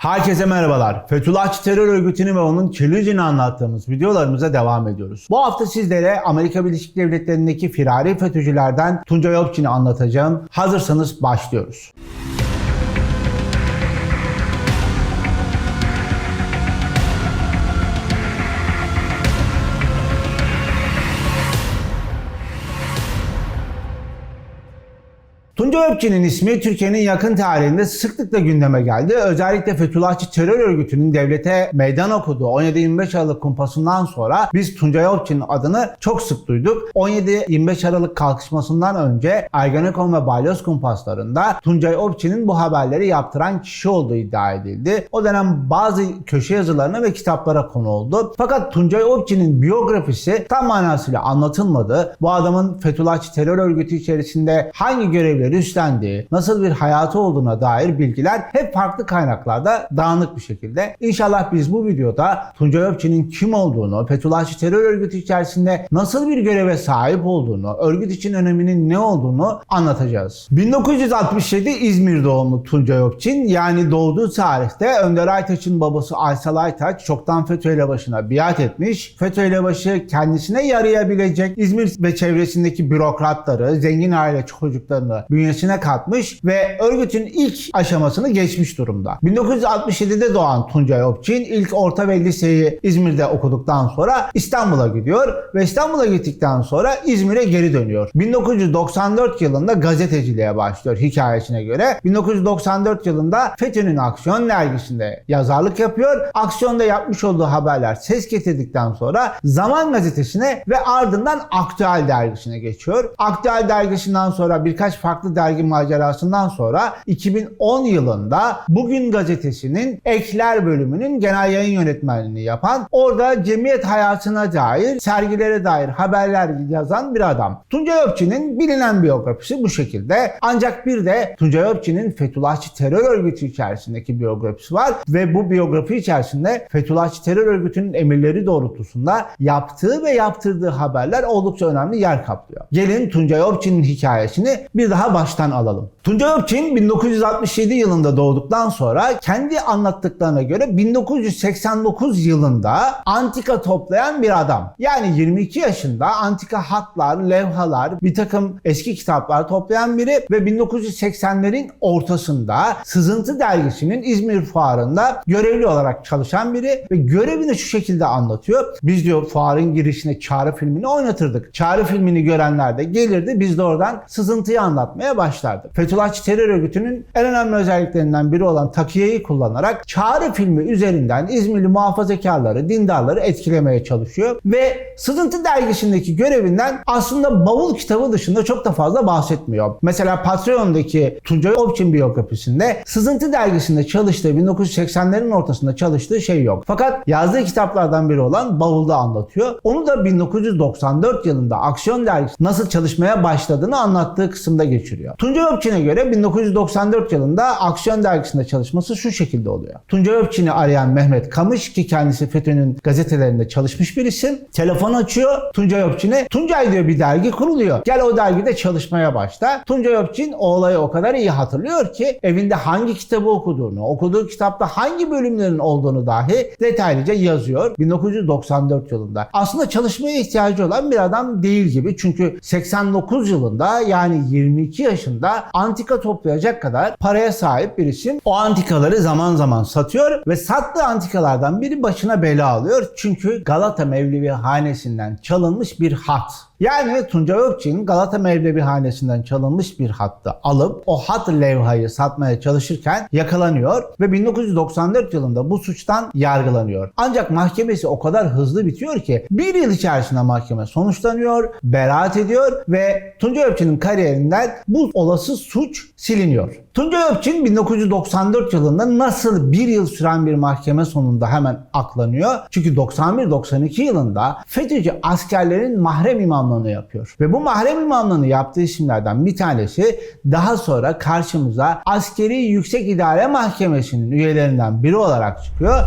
Herkese merhabalar. Fethullahçı terör örgütünü ve onun çelücünü anlattığımız videolarımıza devam ediyoruz. Bu hafta sizlere Amerika Birleşik Devletleri'ndeki firari FETÖ'cülerden Tuncay Opçin'i anlatacağım. Hazırsanız başlıyoruz. Tuncay Öpçü'nün ismi Türkiye'nin yakın tarihinde sıklıkla gündeme geldi. Özellikle Fethullahçı terör örgütünün devlete meydan okuduğu 17-25 Aralık kumpasından sonra biz Tuncay Öpçü'nün adını çok sık duyduk. 17-25 Aralık kalkışmasından önce Ergenekon ve Balyoz kumpaslarında Tuncay Öpçü'nün bu haberleri yaptıran kişi olduğu iddia edildi. O dönem bazı köşe yazılarına ve kitaplara konu oldu. Fakat Tuncay Öpçü'nün biyografisi tam manasıyla anlatılmadı. Bu adamın Fethullahçı terör örgütü içerisinde hangi görevleri üstlendiği, nasıl bir hayatı olduğuna dair bilgiler hep farklı kaynaklarda dağınık bir şekilde. İnşallah biz bu videoda Tuncay Öpçü'nün kim olduğunu, Fethullahçı terör örgütü içerisinde nasıl bir göreve sahip olduğunu, örgüt için öneminin ne olduğunu anlatacağız. 1967 İzmir doğumlu Tuncay Öpçin yani doğduğu tarihte Önder Aytaç'ın babası Aysal Aytaç çoktan FETÖ ile başına biat etmiş. FETÖ ile başı kendisine yarayabilecek İzmir ve çevresindeki bürokratları, zengin aile çocuklarını bünyesine katmış ve örgütün ilk aşamasını geçmiş durumda. 1967'de doğan Tuncay Öpçin ilk orta ve liseyi İzmir'de okuduktan sonra İstanbul'a gidiyor ve İstanbul'a gittikten sonra İzmir'e geri dönüyor. 1994 yılında gazeteciliğe başlıyor hikayesine göre. 1994 yılında FETÖ'nün Aksiyon dergisinde yazarlık yapıyor. Aksiyonda yapmış olduğu haberler ses getirdikten sonra Zaman gazetesine ve ardından Aktüel dergisine geçiyor. Aktüel dergisinden sonra birkaç farklı dergi macerasından sonra 2010 yılında Bugün gazetesinin Ekler bölümünün genel yayın yönetmenliğini yapan, orada cemiyet hayatına dair, sergilere dair haberler yazan bir adam. Tuncay Öpçü'nün bilinen biyografisi bu şekilde. Ancak bir de Tuncay Öpçü'nün Fethullahçı terör örgütü içerisindeki biyografisi var ve bu biyografi içerisinde Fethullahçı terör örgütünün emirleri doğrultusunda yaptığı ve yaptırdığı haberler oldukça önemli yer kaplıyor. Gelin Tuncay Öpçü'nün hikayesini bir daha baştan alalım. Tuncay Öpçin 1967 yılında doğduktan sonra kendi anlattıklarına göre 1989 yılında antika toplayan bir adam. Yani 22 yaşında antika hatlar, levhalar, bir takım eski kitaplar toplayan biri ve 1980'lerin ortasında Sızıntı dergisinin İzmir fuarında görevli olarak çalışan biri ve görevini şu şekilde anlatıyor. Biz diyor fuarın girişine Çağrı filmini oynatırdık. Çağrı filmini görenler de gelirdi. Biz de oradan sızıntıyı anlatmaya başlardık. Fethullahçı terör örgütünün en önemli özelliklerinden biri olan takiyeyi kullanarak Çağrı filmi üzerinden İzmirli muhafazakarları, dindarları etkilemeye çalışıyor ve Sızıntı dergisindeki görevinden aslında bavul kitabı dışında çok da fazla bahsetmiyor. Mesela Patreon'daki Tuncay Opçin biyografisinde Sızıntı dergisinde çalıştığı 1980'lerin ortasında çalıştığı şey yok. Fakat yazdığı kitaplardan biri olan Bavul'da anlatıyor. Onu da 1994 yılında Aksiyon dergisi nasıl çalışmaya başladığını anlattığı kısımda geçiriyor. Tuncay Öpçin'e göre 1994 yılında Aksiyon dergisinde çalışması şu şekilde oluyor. Tuncay Öpçin'i arayan Mehmet Kamış ki kendisi FETÖ'nün gazetelerinde çalışmış bir isim. Telefon açıyor Tuncay Öpçin'e. Tuncay diyor bir dergi kuruluyor. Gel o dergide çalışmaya başla. Tuncay Öpçin o olayı o kadar iyi hatırlıyor ki evinde hangi kitabı okuduğunu, okuduğu kitapta hangi bölümlerin olduğunu dahi detaylıca yazıyor 1994 yılında. Aslında çalışmaya ihtiyacı olan bir adam değil gibi çünkü 89 yılında yani 22 yaşında antika toplayacak kadar paraya sahip bir isim. O antikaları zaman zaman satıyor ve sattığı antikalardan biri başına bela alıyor. Çünkü Galata Mevlevi hanesinden çalınmış bir hat. Yani Tuncay Ökçin Galata Mevlevi hanesinden çalınmış bir hattı alıp o hat levhayı satmaya çalışırken yakalanıyor ve 1994 yılında bu suçtan yargılanıyor. Ancak mahkemesi o kadar hızlı bitiyor ki bir yıl içerisinde mahkeme sonuçlanıyor, beraat ediyor ve Tuncay Ökçin'in kariyerinden bu olası suç siliniyor. Tuncay Ökçin 1994 yılında nasıl bir yıl süren bir mahkeme sonunda hemen aklanıyor. Çünkü 91-92 yılında FETÖ'cü askerlerin mahrem imamlığını yapıyor. Ve bu mahrem imamlığını yaptığı isimlerden bir tanesi daha sonra karşımıza Askeri Yüksek İdare Mahkemesi'nin üyelerinden biri olarak çıkıyor.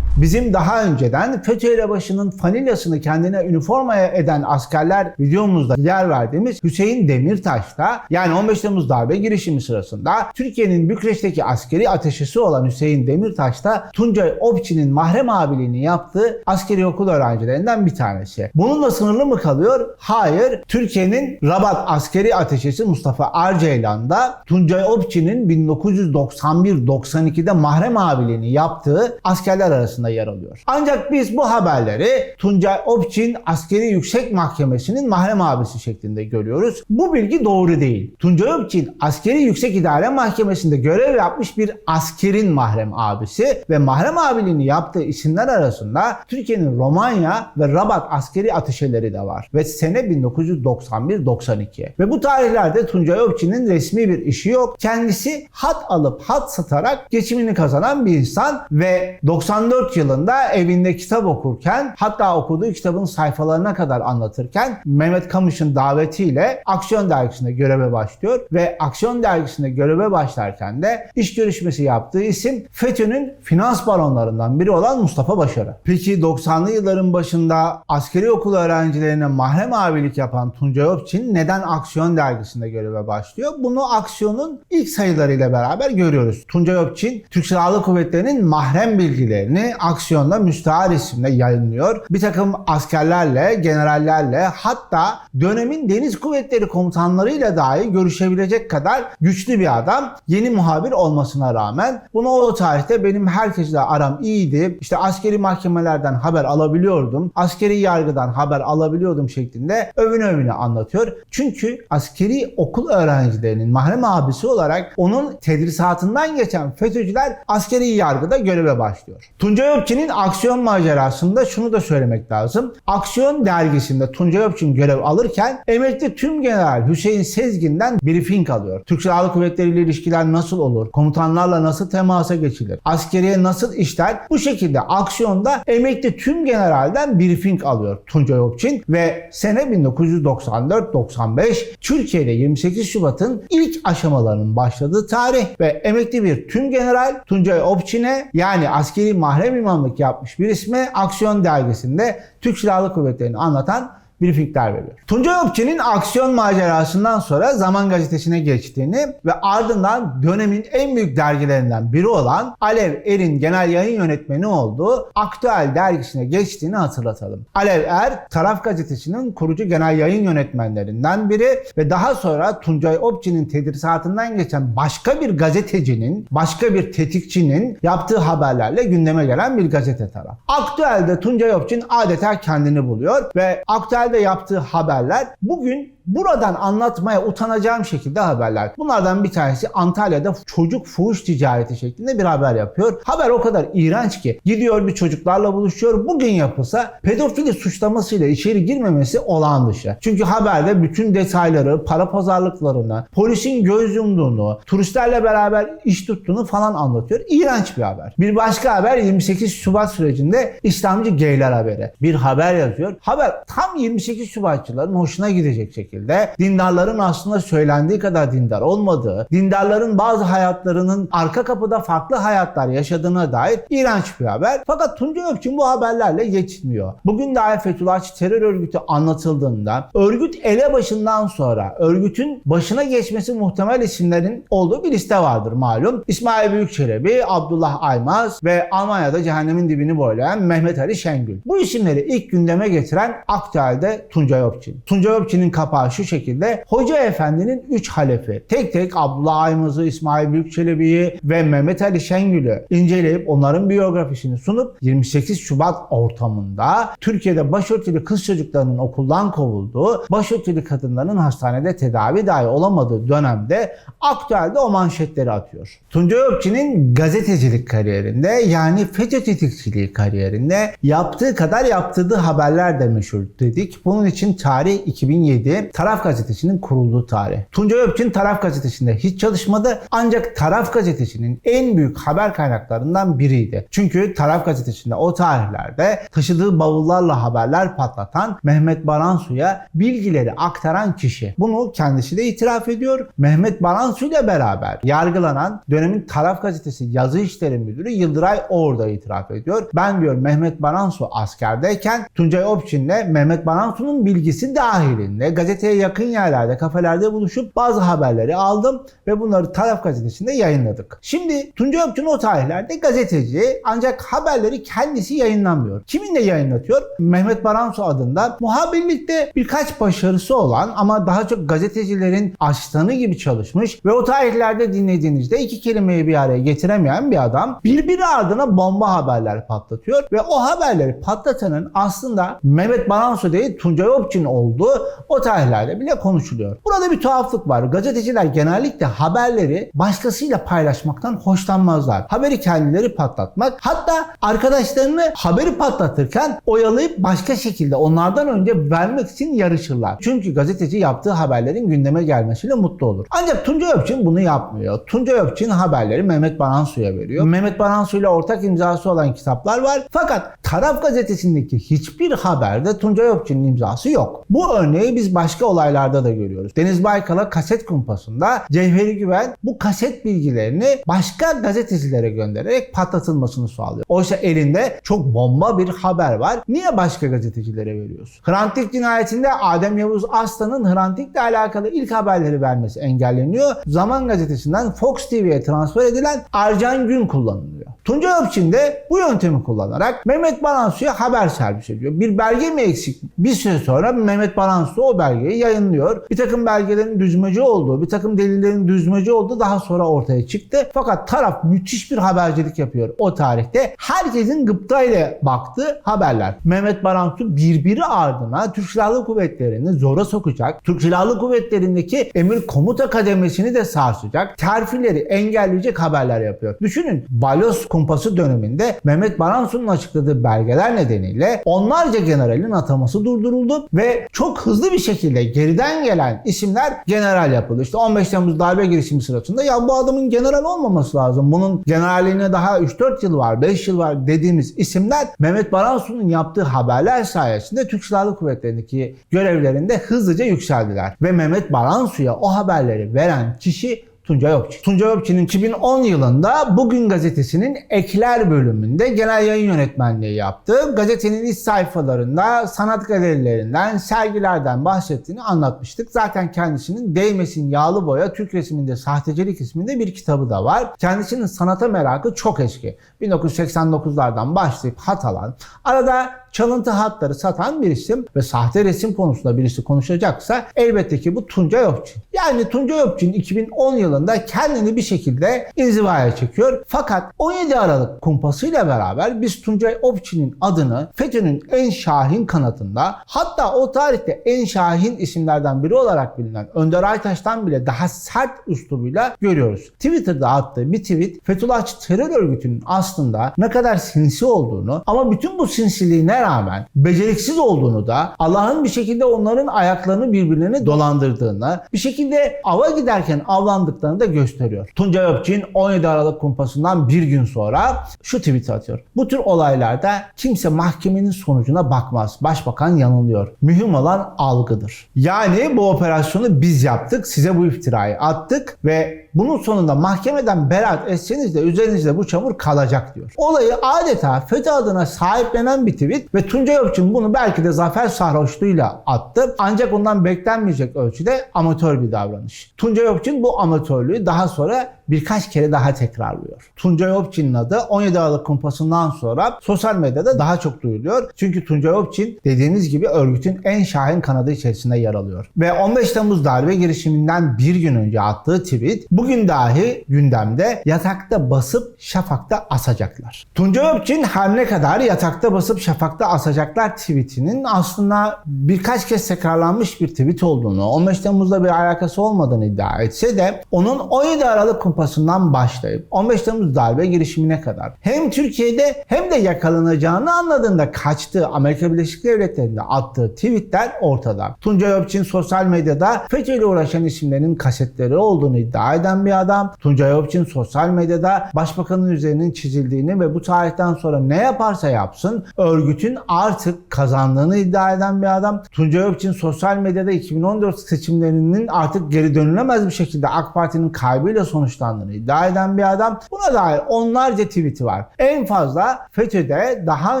Bizim daha önceden FETÖ elebaşının fanilyasını kendine üniformaya eden askerler videomuzda yer verdiğimiz Hüseyin Demirtaş da yani 15 Temmuz darbe girişimi sırasında Türkiye'nin Bükreş'teki askeri ateşesi olan Hüseyin Demirtaş da Tuncay Opçi'nin mahrem abiliğini yaptığı askeri okul öğrencilerinden bir tanesi. Bununla sınırlı mı kalıyor? Hayır. Türkiye'nin Rabat askeri ateşesi Mustafa Arceylan da Tuncay Opçi'nin 1991-92'de mahrem abiliğini yaptığı askerler arasında yer alıyor. Ancak biz bu haberleri Tuncay Opçin Askeri Yüksek Mahkemesi'nin mahrem abisi şeklinde görüyoruz. Bu bilgi doğru değil. Tuncay Opçin Askeri Yüksek İdare Mahkemesi'nde görev yapmış bir askerin mahrem abisi ve mahrem abiliğini yaptığı isimler arasında Türkiye'nin Romanya ve Rabat askeri ateşeleri de var. Ve sene 1991-92. Ve bu tarihlerde Tuncay Opçin'in resmi bir işi yok. Kendisi hat alıp hat satarak geçimini kazanan bir insan ve 94 yılında evinde kitap okurken hatta okuduğu kitabın sayfalarına kadar anlatırken Mehmet Kamış'ın davetiyle Aksiyon Dergisi'nde göreve başlıyor ve Aksiyon Dergisi'nde göreve başlarken de iş görüşmesi yaptığı isim FETÖ'nün finans baronlarından biri olan Mustafa Başarı. Peki 90'lı yılların başında askeri okul öğrencilerine mahrem abilik yapan Tuncay Opçin neden Aksiyon Dergisi'nde göreve başlıyor? Bunu Aksiyon'un ilk sayılarıyla beraber görüyoruz. Tuncay Opçin Türk Silahlı Kuvvetleri'nin mahrem bilgilerini Aksiyon'da müstahar isimle yayınlıyor. Bir takım askerlerle, generallerle hatta dönemin deniz kuvvetleri komutanlarıyla dahi görüşebilecek kadar güçlü bir adam. Yeni muhabir olmasına rağmen bunu o tarihte benim herkesle aram iyiydi. İşte askeri mahkemelerden haber alabiliyordum. Askeri yargıdan haber alabiliyordum şeklinde övüne övüne anlatıyor. Çünkü askeri okul öğrencilerinin mahrem abisi olarak onun tedrisatından geçen FETÖ'cüler askeri yargıda göreve başlıyor. Tuncay Öpçin'in aksiyon macerasında şunu da söylemek lazım. Aksiyon dergisinde Tuncay Öpçin görev alırken emekli tüm general Hüseyin Sezgin'den briefing alıyor. Türk Silahlı Kuvvetleri ile ilişkiler nasıl olur? Komutanlarla nasıl temasa geçilir? Askeriye nasıl işler? Bu şekilde aksiyonda emekli tüm generalden briefing alıyor Tuncay Öpçin ve sene 1994-95 Türkiye'de 28 Şubat'ın ilk aşamalarının başladığı tarih ve emekli bir tüm general Tuncay Opçin'e yani askeri mahrem imamlık yapmış bir isme Aksiyon dergisinde Türk Silahlı Kuvvetleri'ni anlatan briefingler veriyor. Tuncay Opçi'nin aksiyon macerasından sonra Zaman Gazetesi'ne geçtiğini ve ardından dönemin en büyük dergilerinden biri olan Alev Er'in genel yayın yönetmeni olduğu Aktüel dergisine geçtiğini hatırlatalım. Alev Er, Taraf Gazetesi'nin kurucu genel yayın yönetmenlerinden biri ve daha sonra Tuncay Opçi'nin tedrisatından geçen başka bir gazetecinin, başka bir tetikçinin yaptığı haberlerle gündeme gelen bir gazete taraf. Aktüel'de Tuncay Opçin adeta kendini buluyor ve Aktüel'de yaptığı haberler bugün buradan anlatmaya utanacağım şekilde haberler. Bunlardan bir tanesi Antalya'da çocuk fuhuş ticareti şeklinde bir haber yapıyor. Haber o kadar iğrenç ki gidiyor bir çocuklarla buluşuyor. Bugün yapılsa pedofili suçlamasıyla içeri girmemesi olağan dışı. Çünkü haberde bütün detayları, para pazarlıklarını, polisin göz yumduğunu, turistlerle beraber iş tuttuğunu falan anlatıyor. İğrenç bir haber. Bir başka haber 28 Şubat sürecinde İslamcı geyler haberi. Bir haber yazıyor. Haber tam 28 Şubatçıların hoşuna gidecek şekilde dindarların aslında söylendiği kadar dindar olmadığı, dindarların bazı hayatlarının arka kapıda farklı hayatlar yaşadığına dair iğrenç bir haber. Fakat Tuncay Öpçün bu haberlerle geçmiyor. Bugün dahi Fethullahçı terör örgütü anlatıldığında örgüt elebaşından sonra örgütün başına geçmesi muhtemel isimlerin olduğu bir liste vardır malum. İsmail Büyükçelebi, Abdullah Aymaz ve Almanya'da cehennemin dibini boylayan Mehmet Ali Şengül. Bu isimleri ilk gündeme getiren aktüelde Tuncay Öpçin. Tuncay Öpçin'in kapağı şu şekilde Hoca Efendi'nin 3 halefi tek tek Abdullah Aymaz'ı, İsmail Büyükçelebi'yi ve Mehmet Ali Şengül'ü inceleyip onların biyografisini sunup 28 Şubat ortamında Türkiye'de başörtülü kız çocuklarının okuldan kovulduğu, başörtülü kadınların hastanede tedavi dahi olamadığı dönemde aktüelde o manşetleri atıyor. Tuncay Öpçi'nin gazetecilik kariyerinde yani FETÖ tetikçiliği kariyerinde yaptığı kadar yaptırdığı haberler de meşhur dedik. Bunun için tarih 2007 Taraf Gazetesi'nin kurulduğu tarih. Tuncay Öpçin Taraf Gazetesi'nde hiç çalışmadı ancak Taraf Gazetesi'nin en büyük haber kaynaklarından biriydi. Çünkü Taraf Gazetesi'nde o tarihlerde taşıdığı bavullarla haberler patlatan Mehmet Baransu'ya bilgileri aktaran kişi. Bunu kendisi de itiraf ediyor. Mehmet Baransu ile beraber yargılanan dönemin Taraf Gazetesi yazı işleri müdürü Yıldıray orada itiraf ediyor. Ben diyor Mehmet Baransu askerdeyken Tuncay Opçin'le Mehmet Baransu'nun bilgisi dahilinde gazeteye yakın yerlerde, kafelerde buluşup bazı haberleri aldım ve bunları Taraf Gazetesi'nde yayınladık. Şimdi Tuncay Opçin o tarihlerde gazeteci ancak haberleri kendisi yayınlamıyor. Kiminle yayınlatıyor? Mehmet Baransu adında muhabirlikte birkaç başarısı olan ama daha çok gazetecilerin asistanı gibi çalışmış ve o tarihlerde dinlediğinizde iki kelimeyi bir araya getiremeyen bir adam birbiri ardına bomba haberler patlatıyor ve o haberleri patlatanın aslında Mehmet Baransu değil Tuncay Opçin olduğu o tarihlerde bile konuşuluyor. Burada bir tuhaflık var. Gazeteciler genellikle haberleri başkasıyla paylaşmaktan hoşlanmazlar. Haberi kendileri patlatmak hatta arkadaşlarını haberi patlatırken oyalayıp başka şekilde onlardan önce vermek için yarışırlar. Çünkü gazeteci yaptığı haberlerin gündeme gelmesiyle mutlu olur. Ancak Tuncay Öpçin bunu yapmıyor. Tuncay Öpçin haberleri Mehmet Baransu'ya veriyor. Mehmet Baransu ile ortak imzası olan kitaplar var. Fakat Taraf gazetesindeki hiçbir haberde Tuncay Öpçin'in imzası yok. Bu örneği biz başka olaylarda da görüyoruz. Deniz Baykal'a kaset kumpasında Cevheri Güven bu kaset bilgilerini başka gazetecilere göndererek patlatılmasını sağlıyor. Oysa elinde çok bomba bir haber var. Niye başka gazetecilere veriyorsun? Hrant Dink cinayetinde Adem Yavuz Aslan'ın Hrant Dink'le alakalı ilk haberleri vermesi engelleniyor. Zaman gazetesinden Fox TV'ye transfer edilen Ercan Gün kullanılıyor. Tuncay Öpçin de bu yöntemi kullanarak Mehmet Baransu'ya haber servis ediyor. Bir belge mi eksik? Bir süre sonra Mehmet Baransu o belgeyi yayınlıyor. Bir takım belgelerin düzmece olduğu, bir takım delillerin düzmece olduğu daha sonra ortaya çıktı. Fakat taraf müthiş bir habercilik yapıyor o tarihte. Herkesin gıptayla baktığı haberler. Mehmet Baransu birbiri ardına Türk Silahlı Kuvvetleri'ni zora sokacak. Türk Silahlı Kuvvetleri'ndeki emir komuta kademesini de sarsacak. Terfileri engelleyecek haberler yapıyor. Düşünün Balos kumpası döneminde Mehmet Baransu'nun açıkladığı belgeler nedeniyle onlarca generalin ataması durduruldu ve çok hızlı bir şekilde geriden gelen isimler general yapıldı. İşte 15 Temmuz darbe girişimi sırasında ya bu adamın general olmaması lazım. Bunun generalliğine daha 3-4 yıl var, 5 yıl var dediğimiz isimler Mehmet Baransu'nun yaptığı haberler sayesinde Türk Silahlı Kuvvetleri'ndeki görevlerinde hızlıca yükseldiler. Ve Mehmet Baransu'ya o haberleri veren kişi Tuncay Öpçin. Tuncay Öpçin'in 2010 yılında Bugün Gazetesi'nin Ekler bölümünde genel yayın yönetmenliği yaptı. Gazetenin iç sayfalarında sanat galerilerinden, sergilerden bahsettiğini anlatmıştık. Zaten kendisinin Değmesin Yağlı Boya Türk Resminde Sahtecilik isminde bir kitabı da var. Kendisinin sanata merakı çok eski. 1989'lardan başlayıp hat alan, arada çalıntı hatları satan bir isim ve sahte resim konusunda birisi konuşacaksa elbette ki bu Tuncay Öpçin. Yani Tuncay Öpçin 2010 yılında kendini bir şekilde inzivaya çekiyor. Fakat 17 Aralık kumpasıyla beraber biz Tuncay Öpçin'in adını FETÖ'nün en şahin kanatında hatta o tarihte en şahin isimlerden biri olarak bilinen Önder Aytaş'tan bile daha sert üslubuyla görüyoruz. Twitter'da attığı bir tweet Fethullahçı terör örgütünün aslında ne kadar sinsi olduğunu ama bütün bu sinsiliğine rağmen beceriksiz olduğunu da Allah'ın bir şekilde onların ayaklarını birbirlerine dolandırdığını, bir şekilde ava giderken avlandıklarını da gösteriyor. Tuncay Öpçin 17 Aralık kumpasından bir gün sonra şu tweet atıyor. Bu tür olaylarda kimse mahkemenin sonucuna bakmaz. Başbakan yanılıyor. Mühim olan algıdır. Yani bu operasyonu biz yaptık. Size bu iftirayı attık ve bunun sonunda mahkemeden beraat etseniz de üzerinizde bu çamur kalacak diyor. Olayı adeta FETÖ adına sahiplenen bir tweet ve Tuncay Öpçin bunu belki de zafer sarhoşluğuyla attı. Ancak ondan beklenmeyecek ölçüde amatör bir davranış. Tuncay Öpçin bu amatörlüğü daha sonra birkaç kere daha tekrarlıyor. Tuncay Öpçin'in adı 17 Aralık kumpasından sonra sosyal medyada daha çok duyuluyor. Çünkü Tuncay Öpçin dediğiniz gibi örgütün en şahin kanadı içerisinde yer alıyor. Ve 15 Temmuz darbe girişiminden bir gün önce attığı tweet bugün dahi gündemde yatakta basıp şafakta asacaklar. Tuncay Öpçin her ne kadar yatakta basıp şafakta asacaklar tweetinin aslında birkaç kez tekrarlanmış bir tweet olduğunu, 15 Temmuz'da bir alakası olmadığını iddia etse de onun onun 17 Aralık kumpasından başlayıp 15 Temmuz darbe girişimine kadar hem Türkiye'de hem de yakalanacağını anladığında kaçtığı Amerika Birleşik Devletleri'nde attığı tweetler ortada. Tuncay Öpçin sosyal medyada FETÖ uğraşan isimlerin kasetleri olduğunu iddia eden bir adam. Tuncay Öpçin sosyal medyada başbakanın üzerinin çizildiğini ve bu tarihten sonra ne yaparsa yapsın örgütün artık kazandığını iddia eden bir adam. Tuncay Öpçin sosyal medyada 2014 seçimlerinin artık geri dönülemez bir şekilde AK Parti'nin kaybıyla sonuçlandığını iddia eden bir adam. Buna dair onlarca tweet'i var. En fazla FETÖ'de daha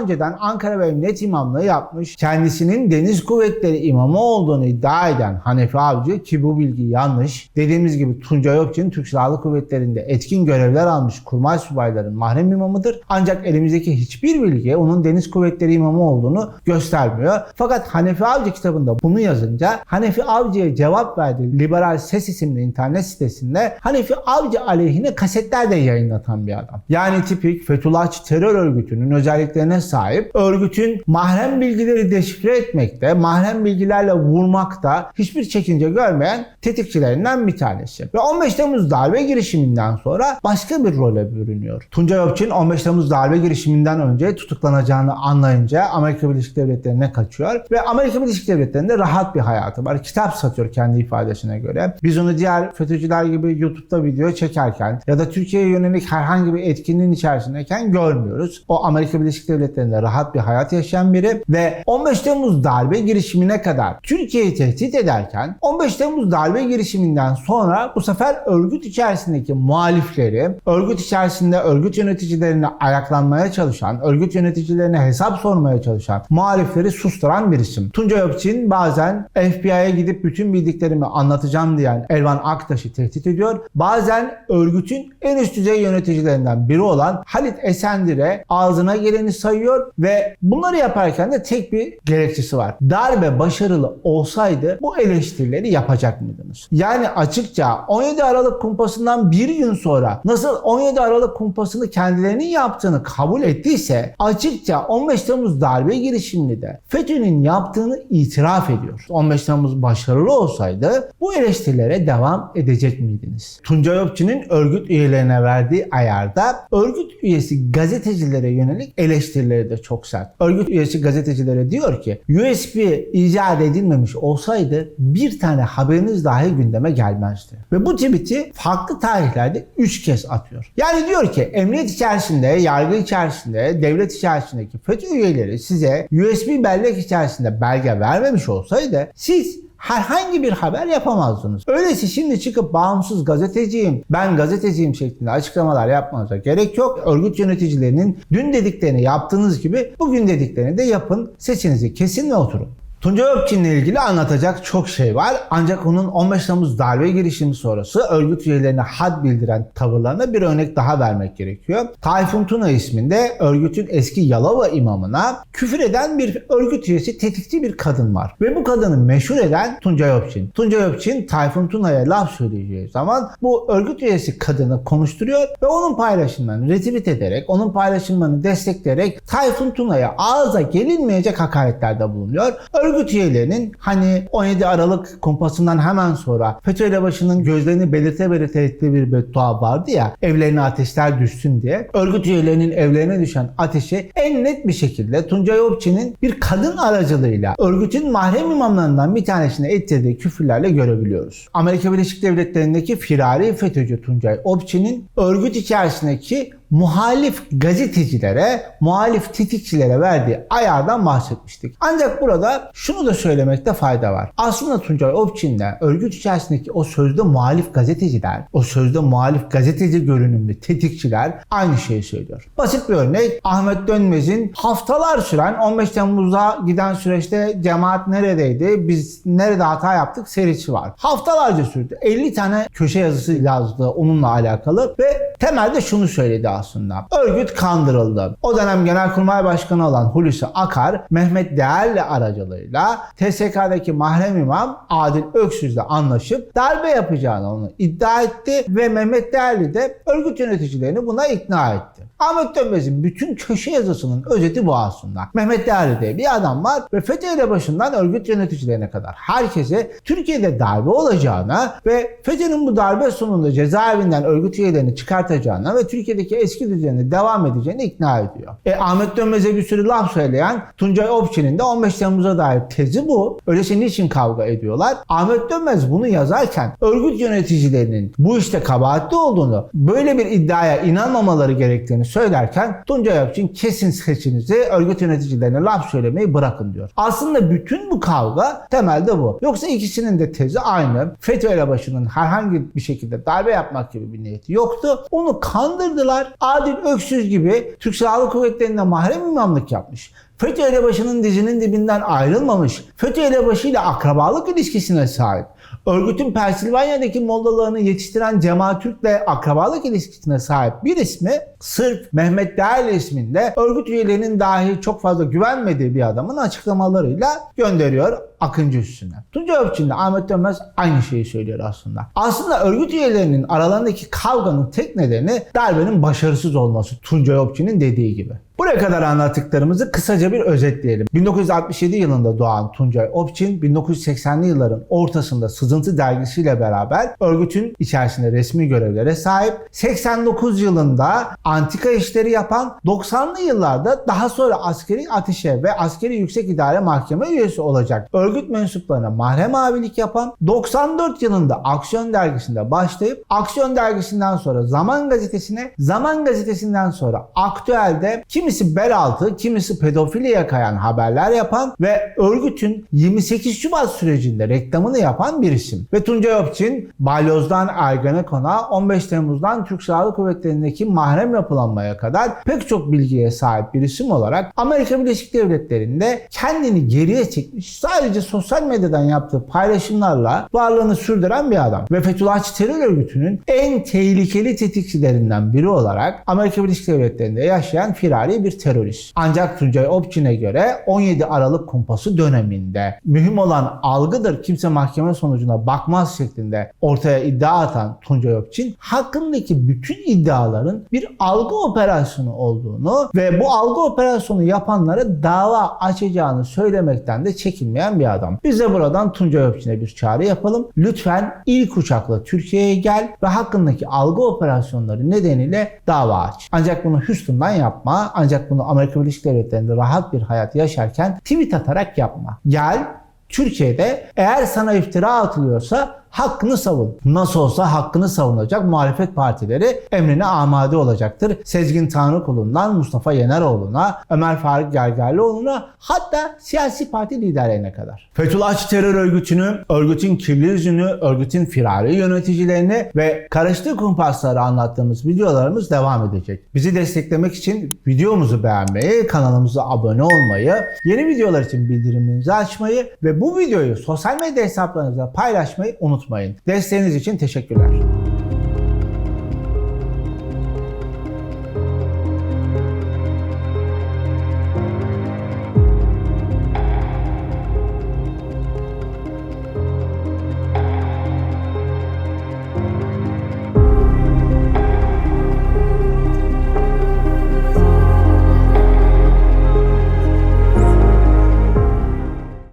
önceden Ankara ve Emniyet imamlığı yapmış, kendisinin deniz kuvvetleri imamı olduğunu iddia eden Hanefi Avcı ki bu bilgi yanlış. Dediğimiz gibi Tuncay Öpçin Türk Silahlı Kuvvetleri'nde etkin görevler almış kurmay subayların mahrem imamıdır. Ancak elimizdeki hiçbir bilgi onun deniz kuvvetleri imamı olduğunu göstermiyor. Fakat Hanefi Avcı kitabında bunu yazınca Hanefi Avcı'ya cevap verdiği Liberal Ses isimli internet sitesinde Hanefi Avcı aleyhine kasetler de yayınlatan bir adam. Yani tipik Fethullahçı terör örgütünün özelliklerine sahip örgütün mahrem bilgileri deşifre etmekte, mahrem bilgilerle vurmakta hiçbir çekince görmeyen tetikçilerinden bir tanesi. Ve 15 Temmuz darbe girişiminden sonra başka bir role bürünüyor. Tuncay Öpçin 15 Temmuz darbe girişiminden önce tutuklanacağını anlayınca Amerika Birleşik Devletleri'ne kaçıyor ve Amerika Birleşik Devletleri'nde rahat bir hayatı var. Kitap satıyor kendi ifadesine göre. Biz onu diğer FETÖ'cüler gibi YouTube'da video çekerken ya da Türkiye'ye yönelik herhangi bir etkinliğin içerisindeyken görmüyoruz. O Amerika Birleşik Devletleri'nde rahat bir hayat yaşayan biri ve 15 Temmuz darbe girişimine kadar Türkiye'yi tehdit ederken 15 Temmuz darbe girişiminden sonra bu sefer örgüt içerisindeki muhalifleri, örgüt içerisinde örgüt yöneticilerine ayaklanmaya çalışan, örgüt yöneticilerine hesap sormaya çalışan muhalifleri susturan bir isim. Tuncay Öpçin bazen FBI'ye gidip bütün bildiklerimi anlatacağım diyen Elvan Aktaş'ı tehdit ediyor. Bazen örgütün en üst düzey yöneticilerinden biri olan Halit Esendir'e ağzına geleni sayıyor ve bunları yaparken de tek bir gerekçesi var. Darbe başarılı olsaydı bu eleştirileri yapacak mıydınız? Yani açıkça 17 Aralık kumpasından bir gün sonra nasıl 17 Aralık kumpasını kendilerinin yaptığını kabul ettiyse açıkça 15 Temmuz darbe girişimini de FETÖ'nün yaptığını itiraf ediyor. 15 Temmuz başarılı olsaydı bu eleştirilere devam edecek miydiniz? Tuncay Öpçü'nün örgüt üyelerine verdiği ayarda örgüt üyesi gazetecilere yönelik eleştirileri de çok sert. Örgüt üyesi gazetecilere diyor ki USB icat edilmemiş olsaydı bir tane haberiniz dahi gündeme gelmezdi. Ve bu tweet'i farklı tarihlerde 3 kez atıyor. Yani diyor ki emniyet içerisinde, yargı içerisinde, devlet içerisindeki FETÖ üyeleri size USB bellek içerisinde belge vermemiş olsaydı siz herhangi bir haber yapamazdınız. Öyleyse şimdi çıkıp bağımsız gazeteciyim, ben gazeteciyim şeklinde açıklamalar yapmanıza gerek yok. Örgüt yöneticilerinin dün dediklerini yaptığınız gibi bugün dediklerini de yapın. Sesinizi kesin ve oturun. Tuncay Öpçin'le ilgili anlatacak çok şey var. Ancak onun 15 Temmuz darbe girişimi sonrası örgüt üyelerine had bildiren tavırlarına bir örnek daha vermek gerekiyor. Tayfun Tuna isminde örgütün eski Yalova imamına küfür eden bir örgüt üyesi tetikçi bir kadın var. Ve bu kadını meşhur eden Tuncay Öpçin. Tuncay Öpçin Tayfun Tuna'ya laf söyleyeceği zaman bu örgüt üyesi kadını konuşturuyor ve onun paylaşımlarını retweet ederek, onun paylaşımlarını destekleyerek Tayfun Tuna'ya ağza gelinmeyecek hakaretlerde bulunuyor. Örgüt üyelerinin hani 17 Aralık kumpasından hemen sonra FETÖ elebaşının gözlerini belirte belirte ettiği bir beddua vardı ya evlerine ateşler düşsün diye. Örgüt üyelerinin evlerine düşen ateşi en net bir şekilde Tuncay Öpçin'in bir kadın aracılığıyla örgütün mahrem imamlarından bir tanesine ettirdiği küfürlerle görebiliyoruz. Amerika Birleşik Devletleri'ndeki firari FETÖ'cü Tuncay Öpçin'in örgüt içerisindeki muhalif gazetecilere, muhalif tetikçilere verdiği ayardan bahsetmiştik. Ancak burada şunu da söylemekte fayda var. Aslında Tuncay Öpçin'le örgüt içerisindeki o sözde muhalif gazeteciler, o sözde muhalif gazeteci görünümlü tetikçiler aynı şeyi söylüyor. Basit bir örnek Ahmet Dönmez'in haftalar süren 15 Temmuz'a giden süreçte cemaat neredeydi, biz nerede hata yaptık serisi var. Haftalarca sürdü. 50 tane köşe yazısı yazdı onunla alakalı ve temelde şunu söyledi aslında aslında. Örgüt kandırıldı. O dönem Genelkurmay Başkanı olan Hulusi Akar, Mehmet Değerli aracılığıyla TSK'daki mahrem imam Adil Öksüz'le anlaşıp darbe yapacağını onu iddia etti ve Mehmet Değerli de örgüt yöneticilerini buna ikna etti. Ahmet Dönmez'in bütün köşe yazısının özeti bu aslında. Mehmet Değerli diye bir adam var ve FETÖ başından örgüt yöneticilerine kadar herkese Türkiye'de darbe olacağına ve FETÖ'nün bu darbe sonunda cezaevinden örgüt üyelerini çıkartacağına ve Türkiye'deki eski düzenine devam edeceğini ikna ediyor. E, Ahmet Dönmez'e bir sürü laf söyleyen Tuncay Opçi'nin de 15 Temmuz'a dair tezi bu. Öyleyse niçin kavga ediyorlar? Ahmet Dönmez bunu yazarken örgüt yöneticilerinin bu işte kabahatli olduğunu, böyle bir iddiaya inanmamaları gerektiğini söylerken Tuncay Opçin kesin seçinizi örgüt yöneticilerine laf söylemeyi bırakın diyor. Aslında bütün bu kavga temelde bu. Yoksa ikisinin de tezi aynı. FETÖ elebaşının herhangi bir şekilde darbe yapmak gibi bir niyeti yoktu. Onu kandırdılar. Adil Öksüz gibi Türk Silahlı Kuvvetleri'nde mahrem imamlık yapmış. FETÖ elebaşının dizinin dibinden ayrılmamış. FETÖ elebaşıyla akrabalık ilişkisine sahip. Örgütün Pensilvanya'daki mollalarını yetiştiren Cemal Türk'le akrabalık ilişkisine sahip bir ismi sırf Mehmet Değerli isminde örgüt üyelerinin dahi çok fazla güvenmediği bir adamın açıklamalarıyla gönderiyor Akıncı üstüne. Tuncay Öpçin de Ahmet Dönmez aynı şeyi söylüyor aslında. Aslında örgüt üyelerinin aralarındaki kavganın tek nedeni darbenin başarısız olması Tuncay Öpçin'in dediği gibi. Buraya kadar anlattıklarımızı kısaca bir özetleyelim. 1967 yılında doğan Tuncay Opçin, 1980'li yılların ortasında Sızıntı dergisiyle beraber örgütün içerisinde resmi görevlere sahip, 89 yılında antika işleri yapan, 90'lı yıllarda daha sonra askeri ateşe ve askeri yüksek idare mahkeme üyesi olacak örgüt mensuplarına mahrem abilik yapan, 94 yılında Aksiyon dergisinde başlayıp, Aksiyon dergisinden sonra Zaman gazetesine, Zaman gazetesinden sonra Aktüel'de kimisi bel altı, kimisi pedofiliye kayan haberler yapan ve örgütün 28 Şubat sürecinde reklamını yapan bir isim. Ve Tuncay Opçin, Balyoz'dan Ergenekon'a, 15 Temmuz'dan Türk Silahlı Kuvvetleri'ndeki mahrem yapılanmaya kadar pek çok bilgiye sahip bir isim olarak Amerika Birleşik Devletleri'nde kendini geriye çekmiş, sadece sosyal medyadan yaptığı paylaşımlarla varlığını sürdüren bir adam. Ve Fethullahçı terör örgütünün en tehlikeli tetikçilerinden biri olarak Amerika Birleşik Devletleri'nde yaşayan firari bir terörist. Ancak Tuncay Opçin'e göre 17 Aralık kumpası döneminde mühim olan algıdır kimse mahkeme sonucuna bakmaz şeklinde ortaya iddia atan Tuncay Opçin hakkındaki bütün iddiaların bir algı operasyonu olduğunu ve bu algı operasyonu yapanlara dava açacağını söylemekten de çekinmeyen bir adam. Biz de buradan Tuncay Opçin'e bir çağrı yapalım. Lütfen ilk uçakla Türkiye'ye gel ve hakkındaki algı operasyonları nedeniyle dava aç. Ancak bunu Houston'dan yapma. Ancak bunu Amerika Birleşik Devletleri'nde rahat bir hayat yaşarken tweet atarak yapma. Gel Türkiye'de eğer sana iftira atılıyorsa hakkını savun. Nasıl olsa hakkını savunacak muhalefet partileri emrine amade olacaktır. Sezgin Tanrıkulu'ndan Mustafa Yeneroğlu'na, Ömer Faruk Gergerlioğlu'na hatta siyasi parti liderlerine kadar. Fethullahçı terör örgütünü, örgütün kirli yüzünü, örgütün firari yöneticilerini ve karıştığı kumpasları anlattığımız videolarımız devam edecek. Bizi desteklemek için videomuzu beğenmeyi, kanalımıza abone olmayı, yeni videolar için bildirimlerinizi açmayı ve bu videoyu sosyal medya hesaplarınızda paylaşmayı unutmayın. Desteğiniz için teşekkürler.